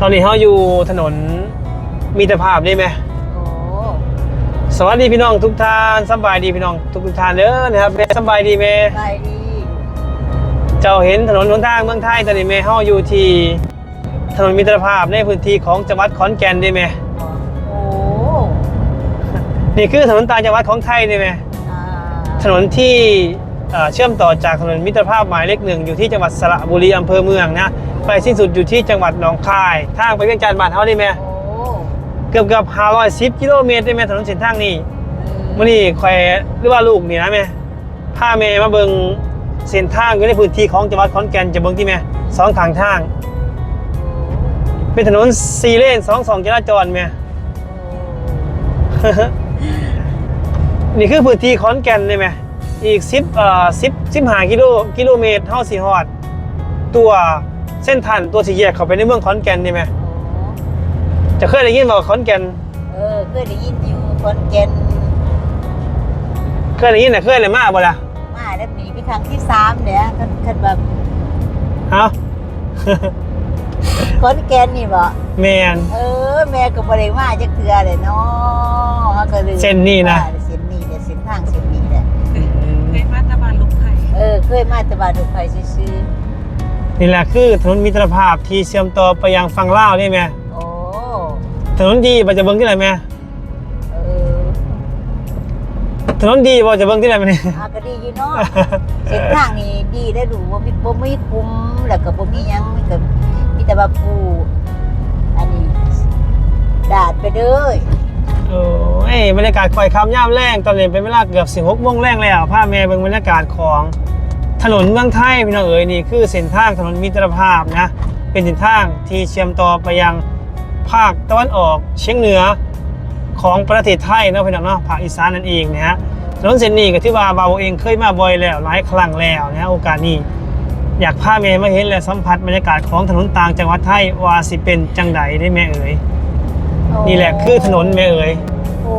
ตอนนี้เขาอยู่ถนนมีตรภาพได้ไหมโอ้สวัสดีพี่น้องทุกท่านสบายดีพี่น้องทุกทุกท่านเด้อนะครับแม่สบายดีแม่ไปดีเจ้าเห็นถนนหนทางเมืองไทยตอนนี้แม่เขาอยู่ที่ถนนมิตรภาพในพื้นที่ของจังหวัดขอนแก่นได้ไหมโอ้นี่คือถนนต่างจังหวัดของไทยได้ไหมอ่าถนนที่เอ่อเชื่อมต่อจากถนนมิตรภาพหมายเลขหนึ่งอยู่ที่จังหวัดสระบุรีอำเภอเมืองนะ ไปสิ้นสุดอยู่ที่จังหวัดหนองคาย ทางไปเวียงจันทร์บ้านเขาได้ไหมโอ้เกือบเกือบห้าร้อยสิบกิโลเมตรได้ไหมถนนเส้นทางนี้มื่อนี้คอยหรือว่าลูกนี่นะแม่พาแม่มาเบิงเส้นทางอยู่ในพื้นที่ของจังหวัดขอนแก่นจะเบิงที่แม่สองข้างทาง เป็นถนนสี่เลนสองสองจราจรแม่นี่คือพื้นที่ขอนแก่นเลยไหมอีกสิบเอ่อสิบสิบห้ากิโลกิโลเมตรเท่าสีฮอด ตัว เส้นทันตัวสีแยกเข้าไปในเมืองขอนแก่นนี่ไหมจะเคยได้ยินบอกขอนแก่นเออเคยได้ยินอยู่คอนแก่นเคยได้ยินแต่เคยเลยมากบ่ล่ะมาแล้วมีไปครั้งที่สามเนี่ยคันคันแบบเอาคอนแก่นนี่บ่แมนเออแม่ก็บ่ได้มาจักเทื่อเลยเนาะเขาก็เลยเส้นนี่นะว่าเส้นนี้เนี่ยเส้นทางเส้นนี้แหละเคยมาตะบานลูกไข่เออเคยมาแต่บ้านลูกไฟซื้อ นี่แหละคือถนนมิตรภาพที่เชื่อมต่อไปยังฝั่งลาวนี่ไหมๆโอ้ถนนดีบ่จะเบิ่งที่ไหนไหมเออถนนดีบ่จะเบิ่งที่ไหนไหมเนี่ยอาก็ดีอยู่เนาะ เส้นทางนี่ดีได้ดูว่ามีบ่มีคุ้มแล้วก็บ่มีหยังมีก็มีแต่ว่าปูอันนี้ดาดไปเด้อโอ้ยบรรยากาศคอยคำย่ามแรงตอนนี้เป็นเวลาเกือบสิบหกโมงแรงแล้วพาแม่เบิ่งบรรยากาศของ ถนนเมืองไทยพี่น้องเอ๋ยนี่คือเส้นทางถนนมิตรภาพนะเป็นเส้นทางที่เชื่อมต่อไปยังภาคตะวันออกเฉียงเหนือของประเทศไทยนะพี่น้องเนาะภาคอีสานนั่นเองนะฮะถนนเส้นนี้ก็ที่ว่าบาวเองเคยมาบ่อยแล้วหลายครั้งแล้วนะฮะโอกาสนี้อยากพาแม่มาเห็นและสัมผัสบรรยากาศของถนนต่างจังหวัดไทยว่าสิเป็นจังใดได้แม่เอ๋ยนี่แหละคือถนนแม่เอ๋ยโอ้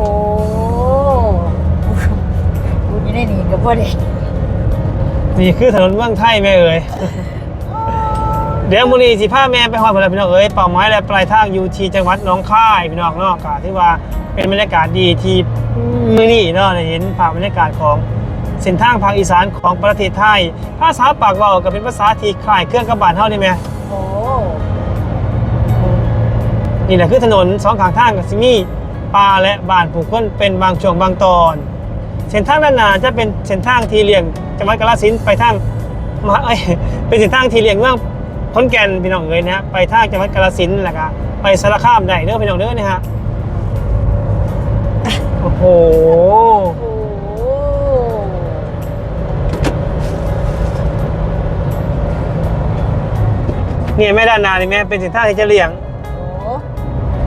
บุญอยู่ในนี่ก็บ่ได้ นี่คือถนนเมืองไทยแม่เอ๋ยเดี๋ยวมูนีสิพาแม่ไปหอดพนพี่น้องเอ๋ยเป่าไม้และปลายทางอยู่ที่จังหวัดหน้องคายพี่น้องเนาะกาที่ว่าเป็นบรรยากาศดีที่มือนี่เนาะเห็นภาพบรรยากาศของเส้นทางภาคอีสานของประเทศไทย ภาษาปากเว่าก็เป็นภาษาที่คล้ายเครื่องกระบาดเท่านี่ไหมโอ้นี่แหละคือถนนสองข้างทางกับซิมีป่าและบ้านผู้คนเป็นบางช่วงบางตอน เส้นทางด้านหน้าจะเป็นเส้นทางที่เลี่ยงจังหวัดกาฬสินธุ์ไปทางมหาเอ้ยเป็นเส้นทางที่เลี่ยงเมืองขอนแก่นพี่น้องเอ้ยนะฮะไปทางจังหวัดกาฬสินธุ์แล้วก็ไปสารคามได้เด้อพี่น้องเด้อนะฮะโอ้โหโอ้เนี่ยแม่ด้านหน้านี่แม่เป็นเส้นทางที่จะเลี่ยง โอ้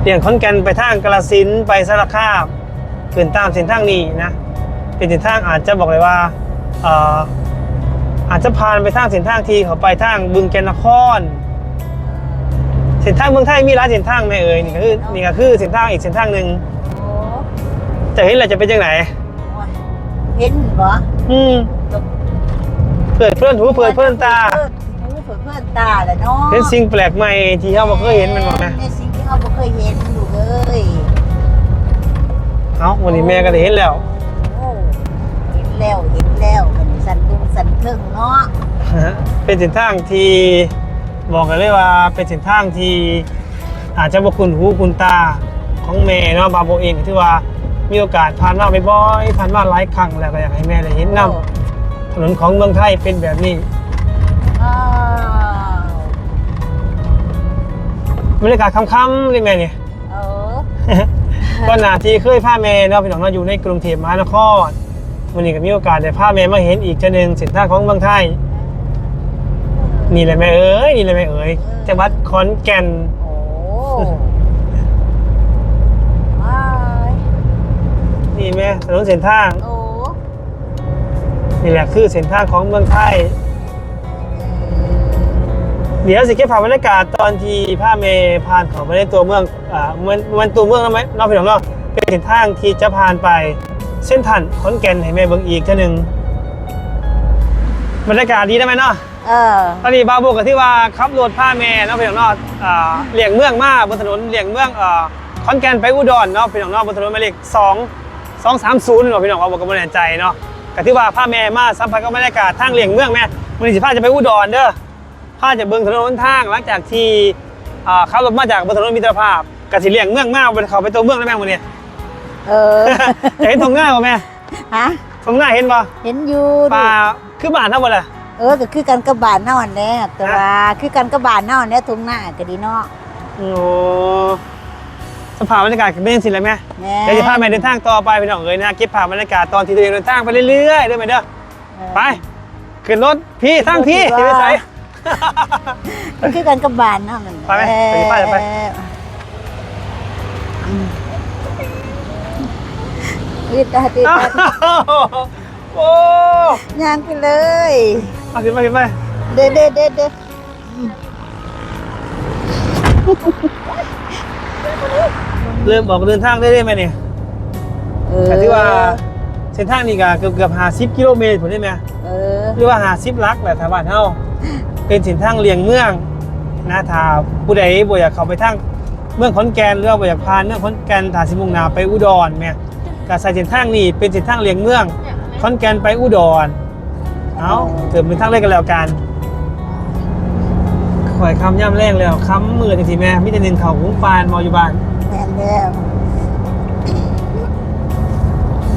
เลี่ยงขอนแก่นไปทางกาฬสินธุ์ไปสารคามขึ้นตามเส้นทางนี้นะ เป็นเส้นทางอาจจะบอกเลยว่าเอ่ออาจจะผ่านไปทางเส้นทางที่เขาไปทางบึงแกนนครเส้นทางเมืองไทยมีหลายเส้นทางไหมเอ่ยนี่ก็คือนี่ก็คือเส้นทางอีกเส้นทางหนึ่งโอ้จะเห็นเราจะเป็นยังไงเห็นบ่อืมเปิดเพื่อนหูเปิดเพื่อนตาเปิดหูเปิดเพื่อนตาแหละเนาะเป็นสิ่งแปลกใหม่ที่เราไม่เคยเห็นมันหรอกนะในสิ่งที่เราบ่เคยเห็นอยู่เลยเอาวันนี้แม่ก็ได้เห็นแล้วโอ้เห็น แล้วเห็นแล้วมันสั่นดุงสั่นเครื่องเนาะเป็นเส้นทางที่บอกกันเลยว่าเป็นเส้นทางที่อาจจะบอกคุณหูคุณตาของแม่เนาะบาโบเองที่ว่ามีโอกาสผ่านมาบ่อยๆผ่านมาหลายครั้งแล้วก็อยากให้แม่ได้เห็นนำถนนของเมืองไทยเป็นแบบนี้อ้าวบรรยากาศค่ำๆนี่แม่เนี่ยเออก็นาที่เคยพาแม่เนาะพี่น้องเราอยู่ในกรุงเทพมหานคร วันนี้ก็มีโอกาสได้พาแม่มาเห็นอีกเจ้าหนึ่งเส้นทางของเมืองไทย นี่แหละแม่เอ้ยนี่แหละแม่เอ้ยจังหวัดขอนแก่นโอ้ว้ายนี่แม่ถนนเส้นทางโอ้นี่แหละคือเส้นทางของเมืองไทย เดี๋ยวสิเก็บภาพบรรยากาศตอนที่พาเมย์ผ่านเขาไปในตัวเมืองอ่ามันมันตัวเมืองแล้วไหมนอกพี่น้องเนาะเป็นเส้นทางที่จะผ่านไป เส้นทันขอนแก่นให้แม่เบิ่งอีกเท่านึงบรรยากาศดีได้ไหมเนาะโเออตอนนี้บาโบกับที่ว่าขับรถพาแม่เนาะพี่น้องเนาะอ่าเลี่ยงเมืองมาบนถนนเลี่ยงเมืองอ่าขอนแก่นไปอุดรเนาะพี่น้องเนาะบนถนนหมายเลขสองสองสามศูนย์เนาะพี่น้องว่าบอกกับแน่ใจเนาะกับที่ว่าพาแม่มาสัมผัสกับบรรยากาศทางเลี่ยงเมืองแม่มันสิพาจะไปอุดรเด้อพาจะเบิ่งถนนหนทางหลังจากที่อ่าขับรถมาจากบนถนนมิตรภาพกับสิเลี่ยงเมืองมาบนเขาไปตัวเมืองได้แม่วันนี้ เออ จะเห็นตรงหน้าป่ะแม่ฮะตรงหน้าเห็นป่ะเห็นอยู่ปลาคือบ้านเท่าไหร่ล่ะเออก็คือกันกับบานเน่าอันแน่แต่ว่าคือกันกับบานเน่าอันแน่ทุ่งหน้าก็ดีเนาะโอ้สภาพบรรยากาศเป็นยังสิเลยไหมแม่เดี๋ยวจะพาแม่เดินทางต่อไปพี่น้องเอ๋ยนะเก็บภาพบรรยากาศตอนที่ตัวเองเดินทางไปเรื่อยๆด้วยไหมเด้อเออไปขึ้นรถพี่ทั้งพี่รถดีกว่าที่ไปใส่ก็คือกันกับบานเน่านั่นไปไหมไปดิไปไป อืม ติดตาติดอ้าวตาโอ้ย่างไปเลยมาขึ้นไปขึ้นไปเด็ดเด็ดเด็ดเด็ดเริ่มออกเดินทางได้ได้ไหมเนี่ยเออแต่ที่ว่าเส้นทางนี่ก็เกือบเกือบห้าสิบกิโลเมตรผมได้ไหมเออหรือว่าหาซิปลักแหละทางบ้านเฮาเป็นสินทางเลียงเมืองนะถ้าผู้ใดบ่อยากเข้าไปทางเมืองขอนแก่นหรือว่าบ่อยากผ่านเมืองขอนแก่นถ้าสิมุ่งหน้าไปอุดรแม่ ก็ใส่เส้นทางนี้เป็นเส้นทางเลียงเมืองขอนแก่นไปอุดรเอาเติมเป็นทางเลยกันแล้วกันข่อยคำย่ำแรงแล้วคำมือจังซี่แม่มีแต่หนึ่งเขาหุงปานมออยู่บ้านแม่นแล้ว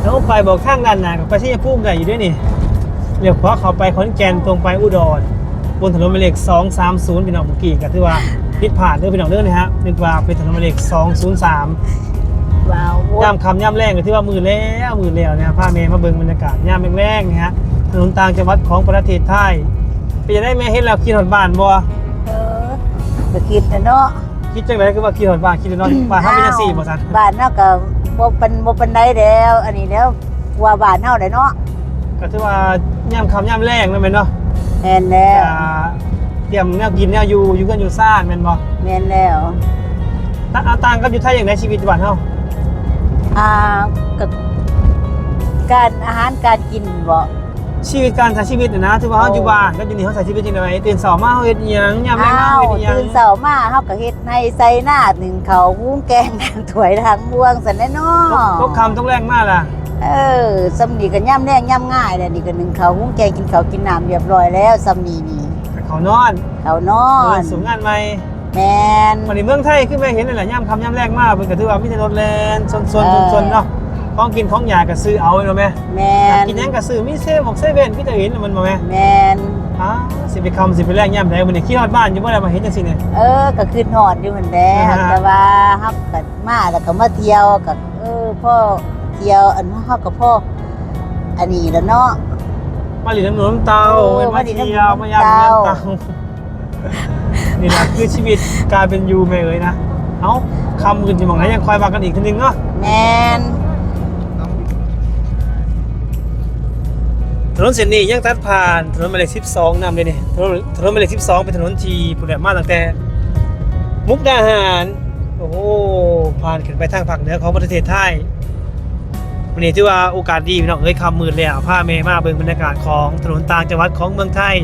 แล้วไปบอกข้างด้านหน้ากับไปที่จะพุ่มได้อยู่ด้วยนี่เรียกขวาเขาไปขอนแก่นตรงไปอุดรบนถนนหมายเลข230พี่น้องเมื่อกี้ก็ถือว่าผิดพลาดเด้อพี่น้องเด้อนะฮะนึกว่าเป็นถนนหมายเลข203 ว้าวย่ำคำย่ำแรงก็ถือว่ามือแล้วมือแล้วนะฮะพาเมย์มาเบิ่งบรรยากาศย่ำแรงๆนะฮะถนนต่างจังหวัดของประเทศไทยไปจะได้แม่เห็นแล้วคิดหอดบ้านบ่เออก็คิดนะเนาะคิดจังไดคือว่าคิดหอดบ้านคิดนอนบ้านเฮาเป็นจังซี่บ่ซั่นบ้านเนาะก็บ่เป็นบ่เป็นไดแล้ว อันนี้แล้วว่าบ้านเฮาได้เนาะก็ถือว่าย่ำคำย่ำแรงนั่นแม่นเนาะแม่นแล้วอ่าเตรียมแนวกินแนวอยู่อยู่กันอยู่ซ่านแม่นบ่แม่นแล้วต่างต่างกับอยู่ไทยอย่างไรชีวิตบ้านเฮา อ่ากับการอาหารการกินบ่ชีวิตการใช้ชีวิตน่ะนะถือว่าเฮาอยู่บ้านก็อยู่นี่เฮาใช้ชีวิตจังไดตื่นเช้ามาเฮาเฮ็ดอิหยังยามแรงอ้าเฮาวเฮ็ดอิหยังตื่นเช้ามาเฮาก็เฮ็ดให้ใส่หน้าหนึ่งเขาวหุงแกงทางถ้วยทางบวงซั่นแน่เนาะตกคำตกแรงมากล่ะเออสำนีก็ย่ำแรงย่ำง่ายแล้วนี่ก็หนึ่งเขาวหุงแกงกินข้าวกินน้ำเรียบร้อยแล้วสำนีนี่เขานอนเขาวนอเดินน สูงงานใหม่ แมน วันนี้เมืองไทยคือแม่เห็นนั่นแหละย่ำคำย่ำแรงมากเพิ่นก็ถือว่ามีแต่รถแล่นซนๆซนๆเนาะของกินของหยาก็ซื้อเอาเนาะแม่แมอยากนกินหยังก็ซื้อมีเซเว่นเซเว่นพี่จะเห็นแล้วมันบ่แม่แมนอ้าสิไปคำสิไปแรงย่ำได้มื้อนี้ขี้ฮอดบ้านอยู่บ่ได้มาเห็นจังซี่เนี่ย เออก็ขึ้นหอดอยู่เหมือนแล้อ่าฮะ แต่ว่าฮับกันมาแล้วก็มาเที่ยวกับเออพ่อเที่ยวอันฮับกับพ่ออันนี้แล้วเนาะ มาหลินน้ำหนูน้ำเตาเออมามาหลินน้ำหนูเที่ยวมายามน้ำน้ำเตาเตา นี่แหละคือชีวิตการเป็นยูแม่เอ้ยนะ เอ้าคำอื่นจะมองไหนยังคอยว่ากันอีกทีนึงเนาะแมนถนนเส้นนี้ยังตัดผ่านถนนหมายเลข12นำเลยนี่ถนนถนนหมายเลข12 เป็นถนนที่ผู้ใดมาตั้งแต่ มุกดาหาร โอ้โหผ่านขึ้นไปทางภาคเหนือของประเทศไทยวันนี้ถือว่าโอกาสดีพี่น้องเอ้ยคำมืดแล้วพาเมมาเบิ่งบรรยากาศของถนนต่างจังหวัดของเมืองไทย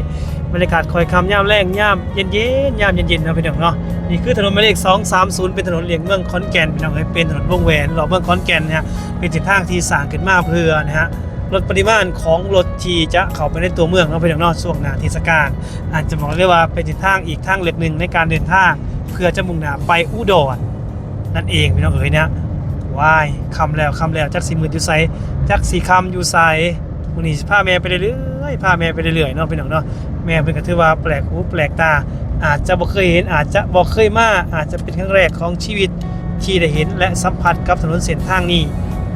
บรรยากาศคอยคำย่ามแรงย่ามเย็นเย็นย่ามเย็นเย็นนะพี่น้องเนาะนี่คือถนนหมายเลข230 เป็นถนนเลียงเมืองขอนแก่นพี่น้องเอ้ยเป็นถนนวงแหวนรอเมืองขอนแก่นนะฮะเป็นเส้นทางที่สร้างขึ้นมาเพื่อนะฮะลดปริมาณของรถที่จะเข้าไปในตัวเมืองเนาะพี่น้องเนาะช่วงหน้าเทศกาลอาจจะบอกได้ว่าเป็นเส้นทางอีกทางเล็กหนึ่งในการเดินทางเพื่อจะมุ่งหน้าไปอุดรนั่นเองพี่น้องเอ๋ยเนี่ยว้ายคำแล้วคำแล้วจักสีมืออยู่ไซจักสีคำอยู่ไซวันนี้สิพาแม่ไปเรื่อย ๆพาแม่ไปเรื่อยๆเนาะพี่น้องเนาะแม่เป็นก็ถือว่าแปลกหูแปลกตา อาจจะบ่เคยเห็นอาจจะบ่เคยมาอาจจะเป็นครั้งแรกของชีวิตที่ได้เห็นและสัมผัสกับถนนเส้นทางนี้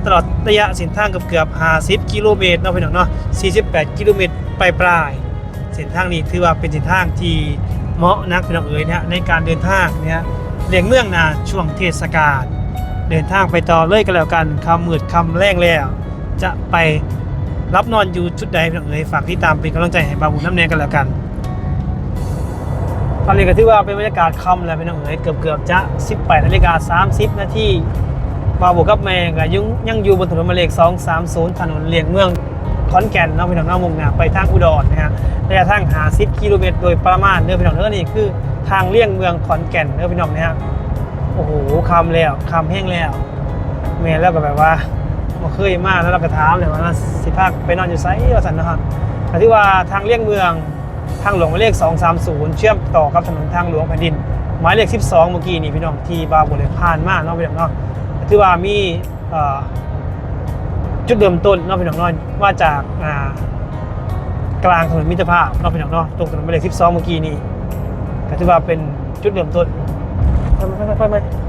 ตลอดระยะเส้นทางเกือบเกือบ50กิโลเมตรเนาะพี่น้องเนาะ48 กิโลเมตรปลายปลายเส้นทางนี้ถือว่าเป็นเส้นทางที่เหมาะนักพี่น้องเอ๋ยนะฮะในการเดินทางเนี่ยเลียงเมืองนาช่วงเทศกาลเดินทางไปต่อเลยกันแล้วกันคำมืดคำแรงแล้ว จะไป รับนอนอยู่จุดใดพี่น้องเอ๋ยฝากที่ตามเป็นกำลังใจให้บาบุญน้ำแนงกันแล้วกันตอนนี้ก็ถือว่าเป็นบรรยากาศค่ำแล้วพี่น้องเอ๋ยเกือบเกือบๆจะ18นาฬิกา30นาทีบาบุกับแม่ก็ยังยังอยู่บนถนนมาเลข230ถนนเลียงเมืองขอนแก่นเนาะพี่น้องเนาะมุ่งหน้าไปทางอุดรนะฮะระยะทางหา10กิโลเมตรโดยประมาณเด้อพี่น้องเด้อนี่คือทางเลี่ยงเมืองขอนแก่นเด้อพี่น้องนะฮะโอ้โหคำแล้วคำแห้งแล้วแม่แล้วก็แบบว่า บ่เคยมาแล้วเราก็ถามเลยว่าสิพาไปนอนอยู่ไสว่าซั่นนะครับก็ที่ว่าทางเลี่ยงเมืองทางหลวงหมายเลข 230 เชื่อมต่อกับถนนทางหลวงแผ่นดิน หมายเลข 12 เมื่อกี้นี่พี่น้องที่บาบุเลยผ่านมาเนาะพี่น้องเนาะที่ว่ามีจุดเริ่มต้นเนาะพี่น้องเนาะว่าจากกลางถนนมิตรภาพเนาะพี่น้องเนาะตรงถนนหมายเลข 12 เมื่อกี้นี่ก็ถือว่าเป็นจุดเริ่มต้นไปไปไปไปไป